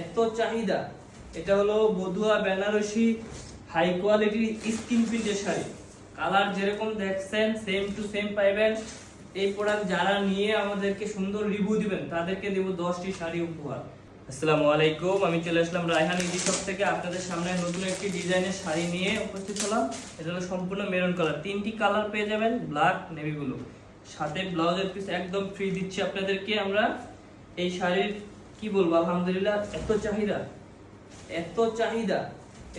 এত চাহিদা। এটা হলো বধুয়া বেনারসি হাই কোয়ালিটির স্কিন প্রিন্টের শাড়ি। কালার যেরকম দেখছেন সেম টু সেম পাইবেন। এই প্রোডাক্ট যারা নিয়ে আমাদেরকে সুন্দর রিভিউ দিবেন, তাদেরকে দেব দশটি শাড়ি উপহার। আসসালামু আলাইকুম, আমি চলে আসলাম রায়হান ইজি শপ থেকে। আপনাদের সামনে নতুন একটি ডিজাইনের শাড়ি নিয়ে উপস্থিত হলাম। এটা হলো সম্পূর্ণ মেরুন কালার তিনটি কালার পেয়ে যাবেন ব্ল্যাক নেভি ব্লু সাথে ব্লাউজের পিস একদম ফ্রি দিচ্ছি আপনাদেরকে আমরা। এই শাড়ির কি বলব? আলহামদুলিল্লাহ, এত চাহিদা এত চাহিদা।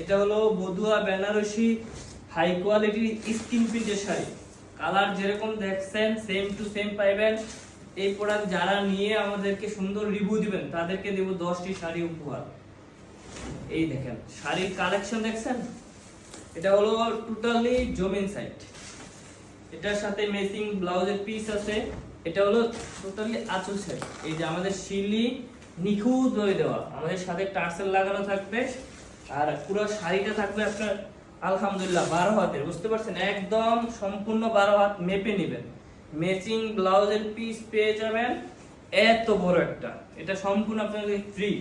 এটা হলো বধুয়া বেনারসি হাই কোয়ালিটির স্কিন প্রিন্টের শাড়ি। কালার যেরকম দেখছেন সেম টু সেম পাইবেন। এই প্রোডাক্ট যারা নিয়ে আমাদেরকে সুন্দর রিভিউ দিবেন, তাদেরকে দেব দশটি শাড়ি উপহার। এই দেখেন, শাড়ির কালেকশন দেখছেন? এটা হলো টোটালি জমিন সাইড এটার সাথে মেসিং ব্লাউজের পিস আছে। এটা হলো টোটালি আঁচল সাইড এই যে আমাদের শিলি নিখুঁত হয়ে দেওয়া। আমাদের সাথে টার্সেল লাগানো থাকবে আর পুরো শাড়িটা থাকবে আপনার, আলহামদুলিল্লাহ, বারো হাতের, বুঝতে পারছেন? একদম সম্পূর্ণ বারো হাত মেপে নেবেন। ম্যাচিং ব্লাউজের পিস পেয়ে যাবেন। এত বড় একটা, এটা সম্পূর্ণ আপনাদের ফ্রি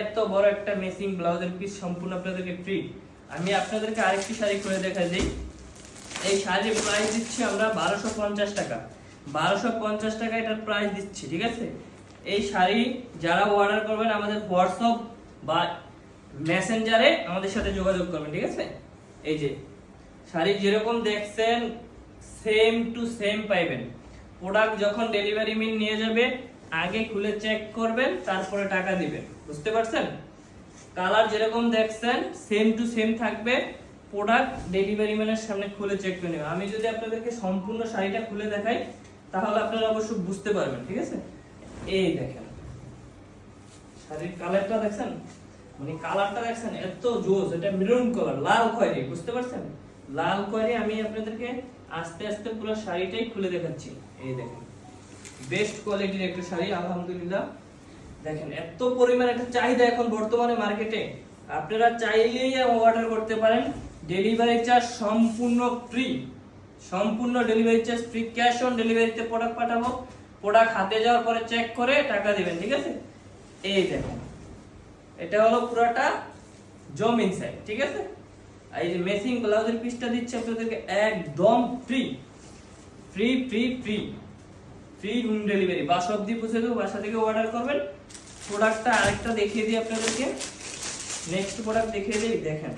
এত বড় একটা ম্যাচিং ব্লাউজের পিস সম্পূর্ণ আপনাদেরকে ফ্রি আমি আপনাদেরকে আরেকটি শাড়ি করে দেখা দিই। এই শাড়ির প্রাইস দিচ্ছি আমরা বারোশো পঞ্চাশ টাকা। বারোশো পঞ্চাশ টাকা এটার প্রাইস দিচ্ছি, ঠিক আছে? এই শাড়ি যারা অর্ডার করবেন আমাদের হোয়াটসঅ্যাপ বা মেসেঞ্জারে আমাদের সাথে যোগাযোগ করবেন, ঠিক আছে? এই যে, শাড়ি যেরকম দেখছেন সেম টু সেম পাইবেন। প্রোডাক্ট যখন ডেলিভারি মিল নিয়ে যাবে, আগে খুলে চেক করবেন, তারপরে টাকা দিবেন। বুঝতে পারছেন? কালার যেরকম দেখছেন সেম টু সেম থাকবে। প্রোডাক্ট ডেলিভারি ম্যানের সামনে খুলে চেক করে নেবেন। আমি যদি আপনাদেরকে সম্পূর্ণ শাড়িটা খুলে দেখাই, তাহলে আপনারা অবশ্যই বুঝতে পারবেন, ঠিক আছে? এই দেখেন। শাড়ির কালারটা দেখছেন? মানে কালারটা দেখছেন, এত জোস এটা মেরুন কালার লাল বুঝতে পারছেন? লাল আমি আপনাদেরকে আস্তে আস্তে পুরো শাড়িটাই খুলে দেখাচ্ছি। এই দেখেন বেস্ট কোয়ালিটির একটা শাড়ি, আলহামদুলিল্লাহ। দেখেন, এত পরিমাণ একটা চাহিদা এখন বর্তমানে মার্কেটে আপনারা চাইলেই অর্ডার করতে পারেন। ডেলিভারি চার্জ সম্পূর্ণ ফ্রি সম্পূর্ণ delivery charge free cash on ডেলিভারিতে প্রোডাক্ট পাঠাবো। প্রোডাক্ট হাতে যাওয়ার পরে চেক করে টাকা দিবেন, ঠিক আছে? এই দেখেন, এটা হলো পুরোটা জমিন সাইড ঠিক আছে? এই যে মেসিং ব্লাউজের পিসটা দিচ্ছে আপনাদেরকে একদম free free free free free home delivery বাসা অব্দি পৌঁছে দেবো, বাসা থেকে অর্ডার করবেন। প্রোডাক্টটা আরেকটা দেখিয়ে দিই আপনাদেরকে। নেক্সট প্রোডাক্ট দেখিয়ে দিই, দেখেন।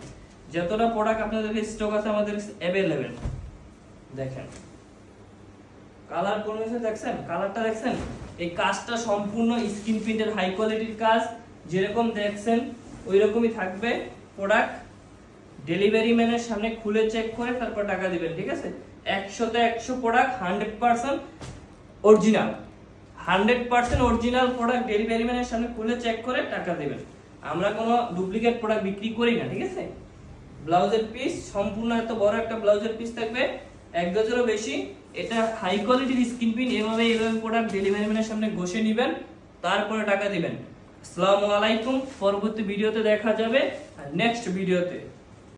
যতটা প্রোডাক্ট আপনাদেরকে স্টক আছে আমাদের অ্যাভেলেবেল দেখেন। কালার হয়েছে দেখছেন? কালারটা দেখছেন? এই কাজটা সম্পূর্ণ স্ক্রিন প্রিন্টের হাই কোয়ালিটির কাজ। যেরকম দেখছেন ওই রকমই থাকবে প্রোডাক্ট ডেলিভারি ম্যানের সামনে খুলে চেক করে তারপর টাকা দিবেন, ঠিক আছে? একশোতে একশো product hundred percent original hundred percent original product delivery ম্যানের সামনে খুলে চেক করে টাকা দেবেন। আমরা কোনো ডুপ্লিকেট প্রোডাক্ট বিক্রি করি না, ঠিক আছে? ব্লাউজের পিস সম্পূর্ণ এত বড় একটা ব্লাউজের পিস থাকবে। এক গজেরও বেশি। এটা হাই কোয়ালিটির স্ক্রিন পিন এভাবে এইভাবে প্রোডাক্ট ডেলিভারি ম্যানের সামনে ঘষে নেবেন, তারপরে টাকা দিবেন। আসসালামু আলাইকুম, পরবর্তী ভিডিওতে দেখা যাবে নেক্সট ভিডিওতে।